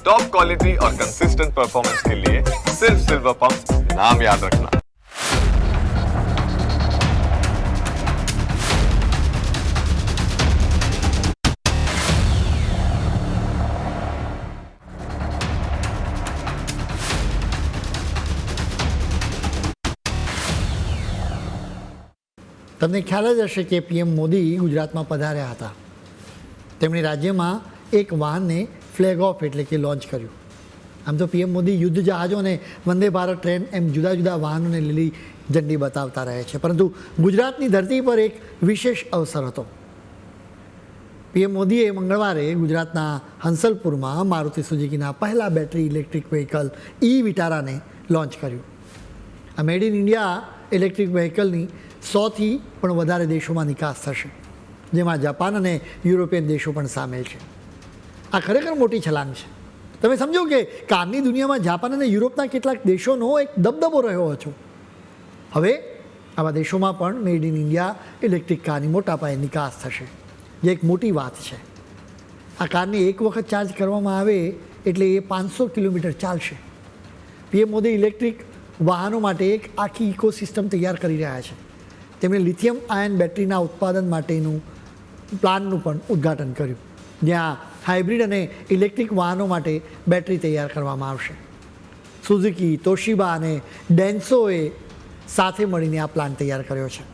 Top quality और consistent performance के लिए सिर्फ सिल्वर पंप नाम याद रखना તમને ખ્યાલ જ હશે કે પીએમ મોદી ગુજરાતમાં પધાર્યા હતા તેમણે રાજ્યમાં એક વાહનને ફ્લેગ ઓફ એટલે કે લોન્ચ કર્યું. આમ તો પીએમ મોદી યુદ્ધ જહાજોને વંદે ભારત ટ્રેન એમ જુદા જુદા વાહનોને લીલી ઝંડી બતાવતા રહે છે. પરંતુ ગુજરાતની ધરતી પર એક વિશેષ અવસર હતો. પીએમ મોદીએ મંગળવારે ગુજરાતના હંસલપુરમાં મારુતિ સુઝુકીના પહેલા બેટરી ઇલેક્ટ્રિક વ્હીકલ ઈ વિટારાને લોન્ચ કર્યું. આ મેડ ઇન ઇન્ડિયા ઇલેક્ટ્રિક વ્હીકલની સોથી પણ વધારે દેશોમાં નિકાસ થશે, જેમાં જાપાન અને યુરોપિયન દેશો પણ સામેલ છે. આ ખરેખર મોટી છલાંગ છે. તમે સમજો કે કારની દુનિયામાં જાપાન અને યુરોપના કેટલાક દેશોનો એક દબદબો રહ્યો હતો. હવે આવા દેશોમાં પણ મેડ ઇન ઇન્ડિયા ઇલેક્ટ્રિક કારની મોટા પાયે નિકાસ થશે. જે એક મોટી વાત છે. આ કારને એક વખત ચાર્જ કરવામાં આવે એટલે એ પાંચસો કિલોમીટર ચાલશે. પીએમ મોદી ઇલેક્ટ્રિક વાહનો માટે એક આખી ઇકોસિસ્ટમ તૈયાર કરી રહ્યા છે. તેમણે લિથિયમ આયન બેટરીના ઉત્પાદન માટેનું પ્લાનનું પણ ઉદ્ઘાટન કર્યું. જ્યાં હાઇબ્રિડ અને ઇલેક્ટ્રિક વાહનો માટે બેટરી તૈયાર કરવામાં આવશે સુઝુકી તોશિબા અને ડેન્સોએ સાથે મળીને આ પ્લાન તૈયાર કર્યો છે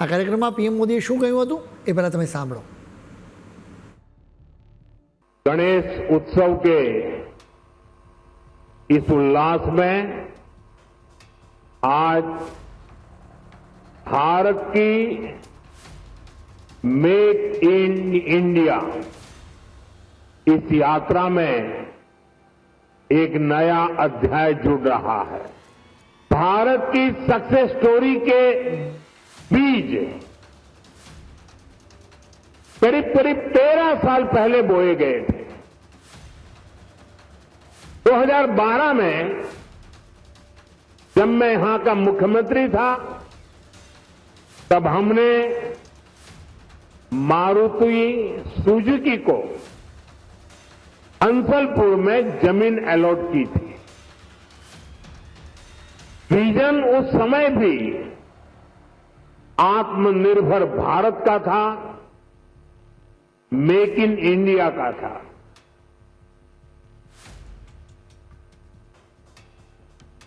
આ કાર્યક્રમમાં પીએમ મોદીએ શું કહ્યું હતું એ પહેલાં તમે સાંભળો गणेश उत्सव के इस उल्लास में आज भारत की मेक इन इंडिया इस यात्रा में एक नया अध्याय जुड़ रहा है। भारत की सक्सेस स्टोरी के बीज करीब करीब तेरह साल पहले बोए गए थे। 2012 में जब मैं यहाँ का मुख्यमंत्री था, तब हमने मारुति सुजुकी को अंसलपुर में ज़मीन अलॉट की थी। विजन उस समय भी आत्मनिर्भर भारत का था मेक इन इंडिया का था।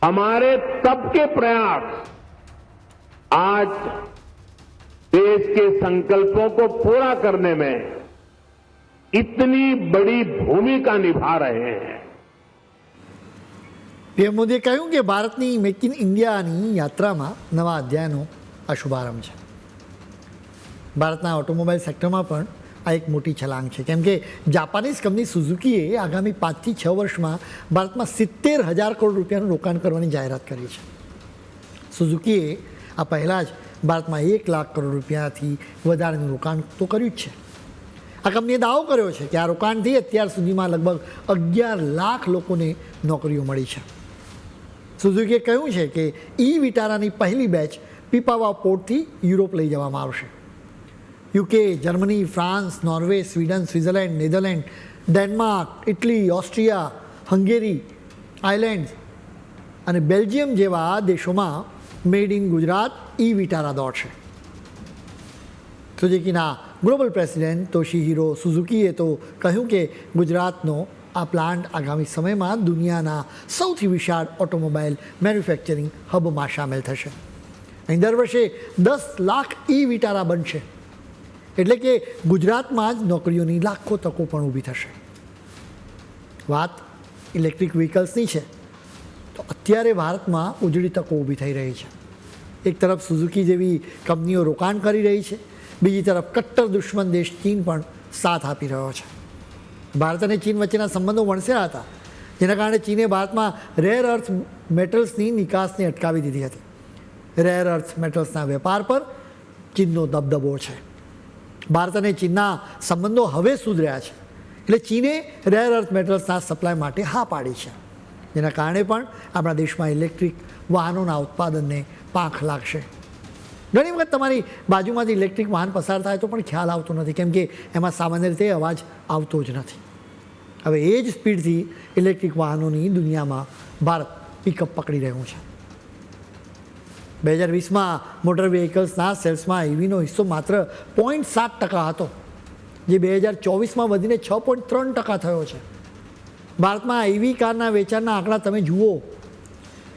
हमारे तब के प्रयास आज देश के संकल्पों को पूरा करने में इतनी बड़ी भूमिका निभा रहे हैं પીએમ મોદીએ કહ્યું કે ભારતની મેક ઇન ઇન્ડિયાની યાત્રામાં નવા અધ્યાયનો આ શુભારંભ છે ભારતના ઓટોમોબાઈલ સેક્ટરમાં પણ આ એક મોટી છલાંગ છે કેમ કે જાપાનીઝ કંપની સુઝુકીએ આગામી પાંચથી છ વર્ષમાં ભારતમાં સિત્તેર હજાર કરોડ રૂપિયાનું રોકાણ કરવાની જાહેરાત કરી છે સુઝુકીએ આ પહેલાં જ ભારતમાં એક લાખ કરોડ રૂપિયાથી વધારેનું રોકાણ તો કર્યું જ છે આ કંપનીએ દાવો કર્યો છે કે આ રોકાણથી અત્યાર સુધીમાં લગભગ અગિયાર લાખ લોકોને નોકરીઓ મળી છે. સુઝુકીએ કહ્યું છે કે ઈ વિટારાની પહેલી બેચ પીપાવા પોર્ટથી યુરોપ લઈ જવામાં આવશે. UK, Germany, France, Norway, Sweden, Switzerland, Netherlands, Denmark, Italy, Austria, Hungary Ireland અને બેલ્જિયમ જેવા દેશોમાં made in Gujarat e Vitara દોડશે. સુઝુકીના ગ્લોબલ પ્રેસિડેન્ટ તોશીહિરો સુઝુકીએ તો કહ્યું કે ગુજરાતનો આ પ્લાન્ટ આગામી સમયમાં દુનિયાના સૌથી વિશાળ ઓટોમોબાઈલ મેન્યુફેક્ચરિંગ હબમાં સામેલ થશે અહીં દર વર્ષે દસ લાખ ઈ વિટારા બનશે એટલે કે ગુજરાતમાં જ નોકરીઓની લાખો તકો પણ ઊભી થશે વાત ઇલેક્ટ્રિક વ્હીકલ્સની છે, તો અત્યારે ભારતમાં ઉજળી તકો ઊભી થઈ રહી છે। એક તરફ સુઝુકી જેવી કંપનીઓ રોકાણ કરી રહી છે બીજી તરફ કટ્ટર દુશ્મન દેશ ચીન પણ સાથ આપી રહ્યો છે. ભારત અને ચીન વચ્ચેના સંબંધો વણસ્યા હતા, જેના કારણે ચીને ભારતમાં રેર અર્થ મેટલ્સની નિકાસને અટકાવી દીધી હતી. રેર અર્થ મેટલ્સના વેપાર પર ચીનનો દબદબો છે. ભારત અને ચીનના સંબંધો હવે સુધર્યા છે, એટલે ચીને રેર અર્થ મેટલ્સના સપ્લાય માટે હા પાડી છે. જેના કારણે પણ આપણા દેશમાં ઇલેક્ટ્રિક વાહનોના ઉત્પાદનને પાંખ લાગશે. ઘણી વખત તમારી બાજુમાંથી ઇલેક્ટ્રિક વાહન પસાર થાય તો પણ ખ્યાલ આવતો નથી, કેમ કે એમાં સામાન્ય રીતે અવાજ આવતો જ નથી. હવે એ જ સ્પીડથી ઇલેક્ટ્રિક વાહનોની દુનિયામાં ભારત પિકઅપ પકડી રહ્યું છે. બે હજાર વીસમાં મોટર વ્હીકલ્સના સેલ્સમાં ઇવીનો હિસ્સો માત્ર પોઈન્ટ સાત ટકા હતો, જે બે હજાર ચોવીસમાં વધીને છ પોઈન્ટ ત્રણ ટકા થયો છે. ભારતમાં ઇવી કારના વેચાણના આંકડા તમે જુઓ,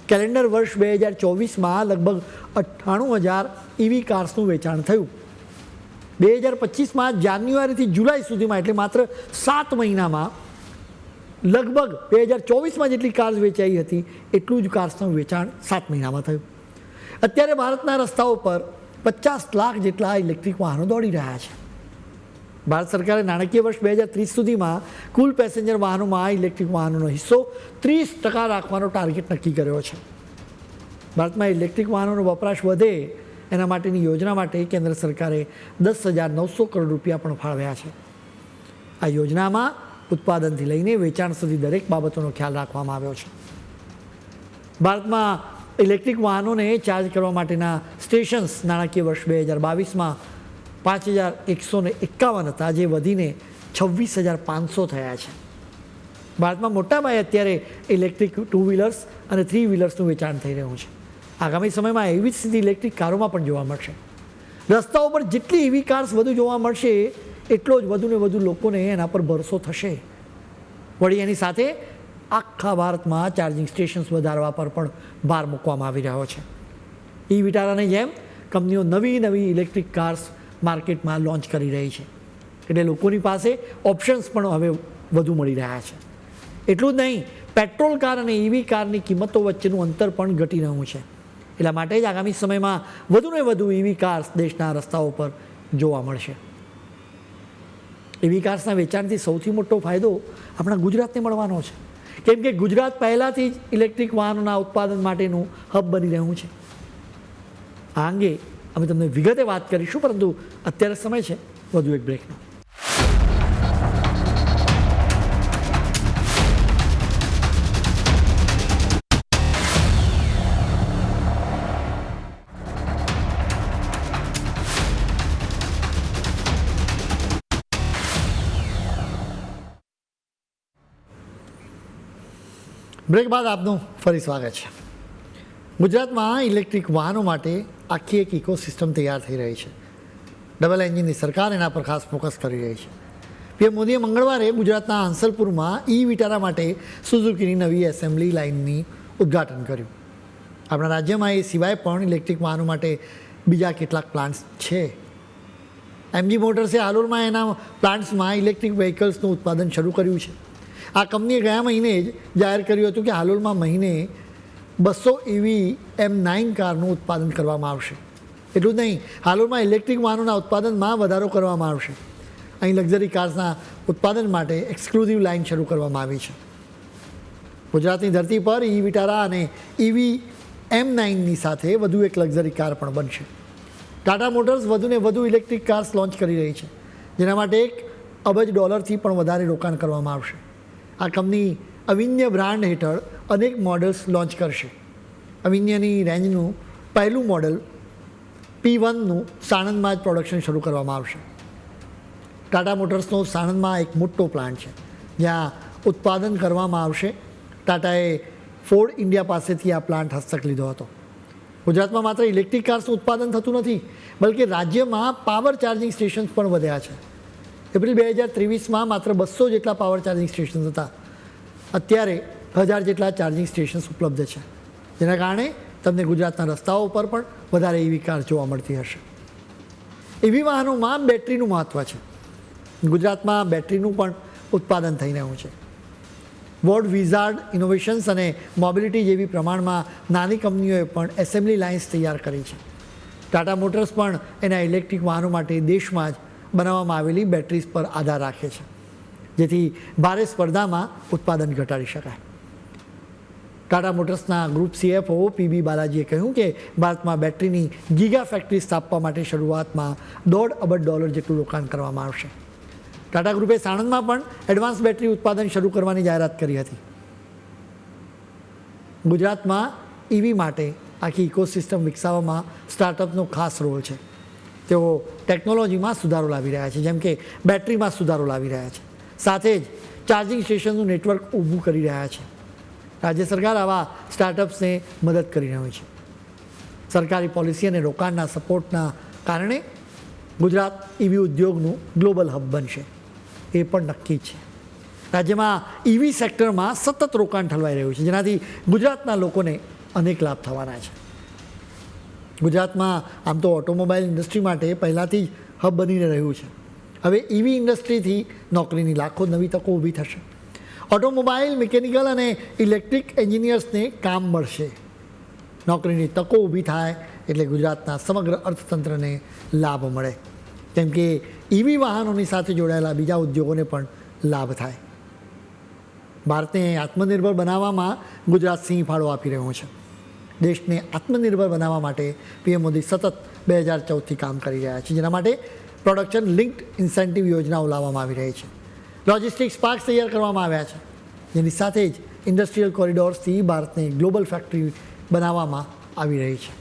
કેલેન્ડર વર્ષ બે હજાર ચોવીસમાં લગભગ અઠ્ઠાણું હજાર ઈવી કાર્સનું વેચાણ થયું. બે હજાર પચીસમાં જાન્યુઆરીથી જુલાઈ સુધીમાં, એટલે માત્ર સાત મહિનામાં, લગભગ બે હજાર ચોવીસમાં જેટલી કાર્સ વેચાઈ હતી, એટલું જ કાર્સનું વેચાણ સાત મહિનામાં થયું. અત્યારે ભારતના રસ્તાઓ પર પચાસ લાખ જેટલા ઇલેક્ટ્રિક વાહનો દોડી રહ્યા છે. ભારત સરકારે નાણાકીય વર્ષ બે હજાર ત્રીસ સુધીમાં કુલ પેસેન્જર વાહનોમાં ઇલેક્ટ્રિક વાહનોનો હિસ્સો ત્રીસ ટકા રાખવાનો ટાર્ગેટ નક્કી કર્યો છે. ભારતમાં ઇલેક્ટ્રિક વાહનોનો વપરાશ વધે એના માટેની યોજના માટે કેન્દ્ર સરકારે દસ હજાર નવસો કરોડ રૂપિયા પણ ફાળવ્યા છે. આ યોજનામાં ઉત્પાદનથી લઈને વેચાણ સુધી દરેક બાબતોનો ખ્યાલ રાખવામાં આવ્યો છે. ભારતમાં ઇલેક્ટ્રિક વાહનોને ચાર્જ કરવા માટેના સ્ટેશન્સ નાણાકીય વર્ષ બે હજાર બાવીસમાં પાંચ હજાર એકસો ને એકાવન હતા, જે વધીને છવ્વીસ હજાર પાંચસો થયા છે. ભારતમાં મોટાપાયે અત્યારે ઇલેક્ટ્રિક ટુ વ્હીલર્સ અને થ્રી વ્હીલર્સનું વેચાણ થઈ રહ્યું છે. આગામી સમયમાં એવી જ સ્થિતિ ઇલેક્ટ્રિક કારોમાં પણ જોવા મળશે. રસ્તાઓ પર જેટલી એવી કાર્સ વધુ જોવા મળશે, એટલો જ વધુ ને વધુ લોકોને એના પર ભરોસો થશે. વળી એની સાથે આખા ભારતમાં ચાર્જિંગ સ્ટેશન્સ વધારવા પર પણ ભાર મૂકવામાં આવી રહ્યો છે. ઈ વિટારાની જેમ કંપનીઓ નવી નવી ઇલેક્ટ્રિક કાર્સ માર્કેટમાં લોન્ચ કરી રહી છે. એટલે લોકોની પાસે ઓપ્શન્સ પણ હવે વધુ મળી રહ્યા છે. એટલું જ નહીં પેટ્રોલ કાર અને ઈવી કારની કિંમતો વચ્ચેનું અંતર પણ ઘટી રહ્યું છે. એટલા માટે જ આગામી સમયમાં વધુને વધુ ઈવી કાર્સ દેશના રસ્તાઓ પર જોવા મળશે. ઈવી કાર્સના વેચાણથી સૌથી મોટો ફાયદો આપણા ગુજરાતને મળવાનો છે. કેમ કે ગુજરાત પહેલાંથી જ ઇલેક્ટ્રિક વાહનોના ઉત્પાદન માટેનું હબ બની રહ્યું છે. આ અંગે અમે તમને વિગતે વાત કરીશું, પરંતુ અત્યારે સમય છે, વધુ એક બ્રેકનો બ્રેક બાદ આપનું ફરી સ્વાગત છે. ગુજરાતમાં ઇલેક્ટ્રિક વાહનો માટે આખી એક ઇકોસિસ્ટમ તૈયાર થઈ રહી છે. ડબલ એન્જિનની સરકાર એના પર ખાસ ફોકસ કરી રહી છે. પીએમ મોદીએ મંગળવારે ગુજરાતના આંસલપુરમાં ઈ વિટારા માટે સુઝુકીની નવી એસેમ્બલી લાઇનની ઉદ્ઘાટન કર્યું. આપણા રાજ્યમાં એ સિવાય પણ ઇલેક્ટ્રિક વાહનો માટે બીજા કેટલાક પ્લાન્ટ્સ છે. એમજી મોટર્સે આલોરમાં એના પ્લાન્ટ્સમાં ઇલેક્ટ્રિક વ્હીકલ્સનું ઉત્પાદન શરૂ કર્યું છે. આ કંપનીએ ગયા મહિને જ જાહેર કર્યું હતું કે હાલોલમાં મહિને બસો ઇવી એમ નાઇન કારનું ઉત્પાદન કરવામાં આવશે. એટલું જ નહીં, હાલોલમાં ઇલેક્ટ્રિક વાહનોના ઉત્પાદનમાં વધારો કરવામાં આવશે. અહીં લક્ઝરી કાર્સના ઉત્પાદન માટે એક્સક્લુઝિવ લાઇન શરૂ કરવામાં આવી છે. ગુજરાતની ધરતી પર ઈ વિટારા અને ઇવી એમ નાઇનની સાથે વધુ એક લક્ઝરી કાર પણ બનશે. ટાટા મોટર્સ વધુને વધુ ઇલેક્ટ્રિક કાર્સ લોન્ચ કરી રહી છે. જેના માટે એક અબજ ડોલરથી પણ વધારે રોકાણ કરવામાં આવશે. આ કંપની અવિન્ય બ્રાન્ડ હેઠળ અનેક મોડલ્સ લોન્ચ કરશે. અવિન્યની રેન્જનું પહેલું મોડલ પી વનનું સાણંદમાં જ પ્રોડક્શન શરૂ કરવામાં આવશે. ટાટા મોટર્સનો સાણંદમાં એક મોટો પ્લાન્ટ છે, જ્યાં ઉત્પાદન કરવામાં આવશે. ટાટાએ ફોર્ડ ઇન્ડિયા પાસેથી આ પ્લાન્ટ હસ્તક લીધો હતો. ગુજરાતમાં માત્ર ઇલેક્ટ્રિક કાર્સનું ઉત્પાદન થતું નથી, બલકે રાજ્યમાં પાવર ચાર્જિંગ સ્ટેશન્સ પણ વધ્યા છે. એપ્રિલ બે હજાર ત્રેવીસમાં માત્ર બસો જેટલા પાવર ચાર્જિંગ સ્ટેશન્સ હતા. અત્યારે હજાર જેટલા ચાર્જિંગ સ્ટેશન્સ ઉપલબ્ધ છે. જેના કારણે તમને ગુજરાતના રસ્તાઓ પર પણ વધારે એવી કાર જોવા મળતી હશે. એવી વાહનોમાં બેટરીનું મહત્ત્વ છે. ગુજરાતમાં બેટરીનું પણ ઉત્પાદન થઈ રહ્યું છે. વોર્ડ વિઝાર્ડ ઇનોવેશન્સ અને મોબિલિટી જેવી પ્રમાણમાં નાની કંપનીઓએ પણ એસેમ્બલી લાઇન્સ તૈયાર કરી છે. ટાટા મોટર્સ પણ એના ઇલેક્ટ્રિક વાહનો માટે દેશમાં જ બનાવવામાં આવેલી બેટરીઝ પર આધાર રાખે છે. જેથી ભારે સ્પર્ધામાં ઉત્પાદન ઘટાડી શકાય. ટાટા મોટર્સના ગ્રુપ સીએફઓ પીબી બાલાજીએ કહ્યું કે ભારતમાં બેટરીની ગીગા ફેક્ટરી સ્થાપવા માટે શરૂઆતમાં દોઢ અબજ ડોલર જેટલું રોકાણ કરવામાં આવશે. ટાટા ગ્રુપે સાણંદમાં પણ એડવાન્સ બેટરી ઉત્પાદન શરૂ કરવાની જાહેરાત કરી હતી. ગુજરાતમાં ઈવી માટે આખી ઇકોસિસ્ટમ વિકસાવવામાં સ્ટાર્ટઅપનો ખાસ રોલ છે. તેઓ ટેકનોલોજીમાં સુધારો લાવી રહ્યા છે, જેમ કે બેટરીમાં સુધારો લાવી રહ્યા છે. સાથે જ ચાર્જિંગ સ્ટેશનનું નેટવર્ક ઊભું કરી રહ્યા છે. રાજ્ય સરકાર આવા સ્ટાર્ટઅપ્સને મદદ કરી રહ્યું છે. સરકારી પોલિસી અને રોકાણના સપોર્ટના કારણે ગુજરાત ઈવી ઉદ્યોગનું ગ્લોબલ હબ બનશે. એ પણ નક્કી છે. રાજ્યમાં ઈવી સેક્ટરમાં સતત રોકાણ ઠલવાઈ રહ્યું છે, જેનાથી ગુજરાતના લોકોને અનેક લાભ થવાના છે. ગુજરાતમાં આમ તો ઓટોમોબાઈલ ઇન્ડસ્ટ્રી માટે પહેલાંથી જ હબ બનીને રહ્યું છે. હવે ઈવી ઇન્ડસ્ટ્રીથી નોકરીની લાખો નવી તકો ઊભી થશે. ઓટોમોબાઈલ, મિકેનિકલ અને ઇલેક્ટ્રિક એન્જિનિયર્સને કામ મળશે. નોકરીની તકો ઊભી થાય એટલે ગુજરાતના સમગ્ર અર્થતંત્રને લાભ મળે. કેમ કે ઇવી વાહનોની સાથે જોડાયેલા બીજા ઉદ્યોગોને પણ લાભ થાય. ભારતને આત્મનિર્ભર બનાવવામાં ગુજરાત સિંહ ફાળો આપી રહ્યું છે. દેશને આત્મનિર્ભર બનાવવા માટે પીએમ મોદી સતત બે હજાર ચૌદથી કામ કરી રહ્યા છે, જેના માટે પ્રોડક્શન લિંક્ડ ઇન્સેન્ટિવ યોજનાઓ લાવવામાં આવી રહી છે. લોજિસ્ટિક્સ પાર્ક તૈયાર કરવામાં આવ્યા છે. જેની સાથે જ ઇન્ડસ્ટ્રીયલ કોરિડોર્સથી ભારતને ગ્લોબલ ફેક્ટરી બનાવવામાં આવી રહી છે.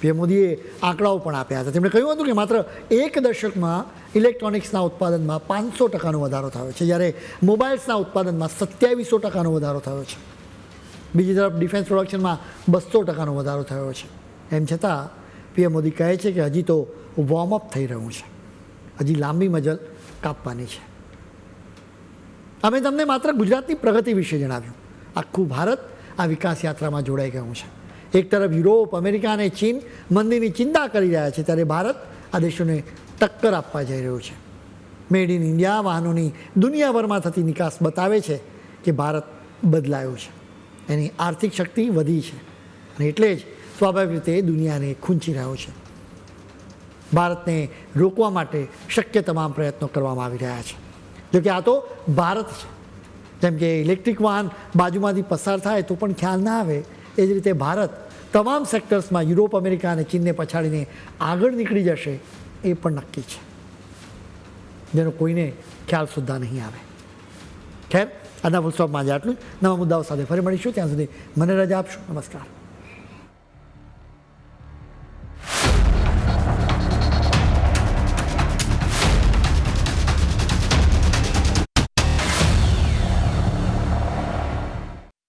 પીએમ મોદીએ આંકડાઓ પણ આપ્યા હતા. તેમણે કહ્યું હતું કે માત્ર એક દશકમાં ઇલેક્ટ્રોનિક્સના ઉત્પાદનમાં પાંચસો ટકાનો વધારો થયો છે, જ્યારે મોબાઈલ્સના ઉત્પાદનમાં સત્યાવીસો ટકાનો વધારો થયો છે. બીજી તરફ ડિફેન્સ પ્રોડક્શનમાં બસો ટકાનો વધારો થયો છે. એમ છતાં, પીએમ મોદી કહે છે કે હજી તો વોર્મઅપ થઈ રહ્યું છે. હજી લાંબી મજલ કાપવાની છે. અમે તમને માત્ર ગુજરાતની પ્રગતિ વિશે જણાવ્યું. આખું ભારત આ વિકાસ યાત્રામાં જોડાઈ ગયું છે. એક તરફ યુરોપ, અમેરિકા અને ચીન મંદીની ચિંતા કરી રહ્યા છે, ત્યારે ભારત આ દેશોને ટક્કર આપવા જઈ રહ્યું છે. મેડ ઇન ઇન્ડિયા વાહનોની દુનિયાભરમાં થતી નિકાસ બતાવે છે કે ભારત બદલાયું છે. એની આર્થિક શક્તિ વધી છે. અને એટલે જ સ્વાભાવિક રીતે દુનિયાને ખૂંચી રહ્યો છે. ભારતને રોકવા માટે શક્ય તમામ પ્રયત્નો કરવામાં આવી રહ્યા છે. જોકે આ તો ભારત છે. જેમ કે ઇલેક્ટ્રિક વાહન બાજુમાંથી પસાર થાય તો પણ ખ્યાલ ના આવે. એ જ રીતે ભારત તમામ સેક્ટર્સમાં યુરોપ, અમેરિકા અને ચીનને પછાડીને આગળ નીકળી જશે એ પણ નક્કી છે. જેનો કોઈને ખ્યાલ સુદ્ધા નહીં આવે. ખેર આજના ફૂલ સ્ટોપમાં આજે આટલું નવા મુદ્દાઓ સાથે ફરી મળીશું. ત્યાં સુધી મને રજા આપશો. નમસ્કાર.